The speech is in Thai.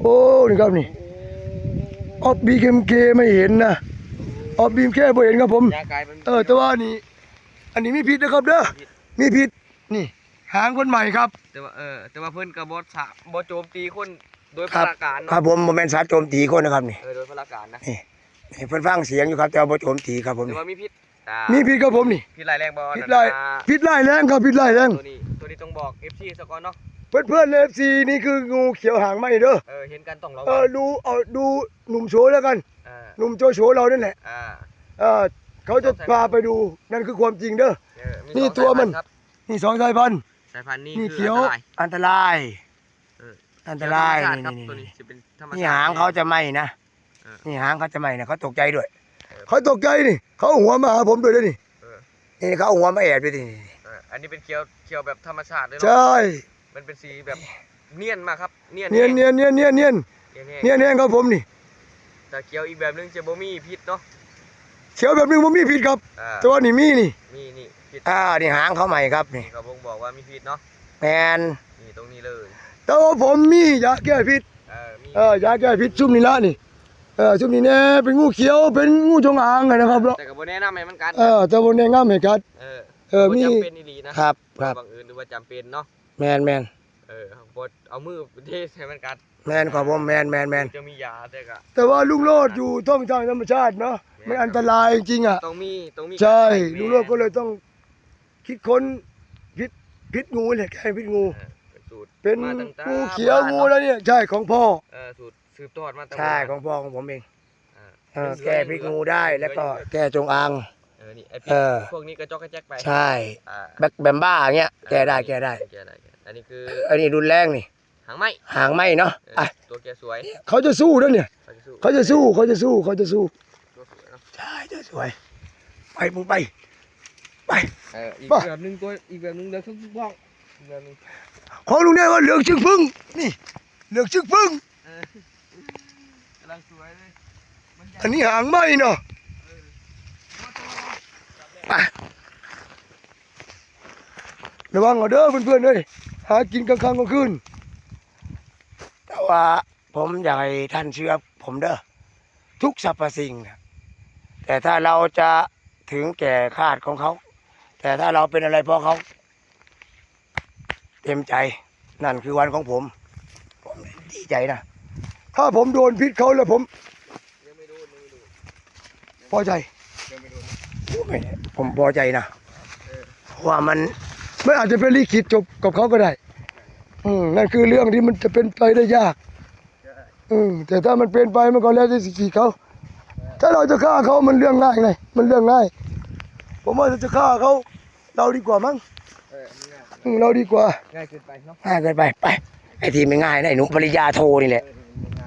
โอ้นี่ครับนี่ออฟบีเคมเคไม่เห็นนะออฟบีมแค่บ่เห็นครับผมยากายมันเออแต่ว่านี่อันนี้มีพิษนะครับเด้อมีพิษนี่ หางคนใหม่ครับ แต่ว่าเออแต่ว่าเพิ่นก็บ่สะบ่โจมตีคนโดยคพรับลาการครัเนาะบผมโมเมนต์สัตว์โจมตีคนนะครับนี่เออโดยพลาการนะนี่นี่เพิ่นฟังเสียงอยู่ครับแต่ว่าบ่โจมตีครับผมแต่นี่ว่ามีพิษอ่ามีพิษครับผมนี่พิษร้ายแรงบ่พิษนั่นไล่น่ะพิษไล่แรงครับพิษไล่แรงตัวนี้ตัวนี้ต้องบอก FC ซะก่อนเนาะ เพื่อนเพื่อนเอฟซีนี่คืองูเขียวหางไหมเด้อเออเห็นกันต้องระเอวัองดูเอาดูหนุ่มโชแล้วกันอ่าหนุ่มโจโฉเรานั่นแหละอ่าเออเขาจะพาไปดูนั่นคือความจริงเด้อ เออนี่สองตัวมัน สายพัธุ์ครับนี่สองสายพันธุ์สายพันธุ์นี้นี่คือเขียวอันตราย อันตรายเออ อันตรายเขีวธมชตินี่ครับนี่ตัวนี่นี้จะเป็นธรรมนี่ชาติหางเขาจะไหมนะเออนี่หางเขาจะไหมนะเขาตกใจด้วยเออเขาตกใจนี่เขาเอาหัวมาหาผมด้วยเด้อนี่เออ นี่เขาเอาหัวมาแอบด้วยนี่เอออันนี้เป็นเขียวเขียวแบบธรรมชาติเลยใชเนาะ่ มันเป็นสีแบบเนียนมากครับเนียนเนียนเนียนเนียนเนียนเนียนเนียนเนียนเนียนครับผมนี่แต่เขียวอีกแบบนึงจะบ่มีพิษเนาะเขียวแบบนึงมันมีพิษครับอ่าแต่ว่านี่มีนี่ มีนี่พิษอ่านี่หางเขาใหม่ครับนี่นี่ก็บ่งบอกว่ามีพิษเนาะแมนนี่ตรงนี้เลยแต่ว่าผมมียาแก้พิษเออมีเออยาแก้พิษซุ่มนี่ละนี่เออซุ่มนี่แน่เป็นงูเขียวเป็นงูจงอางอะนะครับเนาะแต่ก็บ่แนะนำให้มันกัดเออแต่บนในง่ามเหตุการณ์เออเออมีบ่จำเป็นอีหลีนะครับครับบางอื่นหรือว่าจำเป็นเนาะ แมนแมนเออบ่เอามือเทให้มันกัดแมนครับผมแมนแมนแมนจะมียาแต่ก็แต่ว่าลุงโลดอยู่ท่องทางธรรมชาติเนาะมันอันตรายจริงๆอะต้องมีต้องมีใช่การลุงโลดก็เลยต้องคิดค้นพิษพิษงูเนี่ยแก้พิษงูเออเป็นสูตรเป็นมาตั้งแต่งูเขียวโบราณงูเนาะแล้วเนี่ยใช่ของพ่อเออสูตรสืบทอดมาตั้งใช่โบราณของพ่อของผมเองเออเออแก้พิษงูได้แล้วก็แก้จงอางเออนี่ไอ้พิษเออพวกนี้ก็จอกกระแจกไปใช่อ่าแบคแบมบ้าอย่างเงี้ยแก้ได้แก้ได้ แก้ได้แก้ได้อันนี้คืออันนี้รุนแรงนี่หางไหมหางไหมเนาะเอออะตัวแกสวยเขาจะสู้ด้วยเนี่ย เขาจะสู้เขาจะสู้เขาจะสู้เขาจะสู้ตัวสวยเนาะใช่จะสวย ไปมึงไป ไปเอออีกป่ะแบบหนึงตัวอีกแบบหนึงเดี๋ยวทุกบ้องอีกแบบหนึงของลุงเนี่ยว่าเหลืองชึงพึ่งนี่เหลืองชึงพึ่งเออกำลังสวยเลยมันใหญ่อันนี้หางไหมเนาะไประวังเอาเด้อเพื่อนๆเลย หากินกลางค่ำกลางคืนแต่ว่าผมอยากให้ท่านเชื่อผมเด้อทุกสรรพสิ่งนะแต่ถ้าเราจะถึงแก่คาดของเขา แต่ถ้าเราเป็นอะไรเพราะเขา เต็มใจนั่นคือวันของผม ผมดีใจนะ ถ้าผมโดนพิษเขาแล้วผมยังไม่โดนยังไม่โดนพอใจยังไม่โดนไม่ผมพอใจนะเออเพราะว่ามัน ไม่อาจจะเป็นลิขิตจบกับเขาก็ได้ อืมนั่นคือเรื่องที่มันจะเป็นไปได้ยากใช่อืมแต่ถ้ามันเป็นไปมันก็แล้วแต่สิทธิเขา ถ้าเราจะฆ่าเขามันเรื่องง่ายไง มันเรื่องง่าย ผมว่าถ้าจะฆ่าเขา เราดีกว่ามั้งเออมันง่ายอืมเราดีกว่า ง่ายเกินไปเนาะ ง่ายเกินไป ไป ไอ้ที่ไม่ง่ายนะไอ้หนุ่มปริญญาโทนี่แหละเออ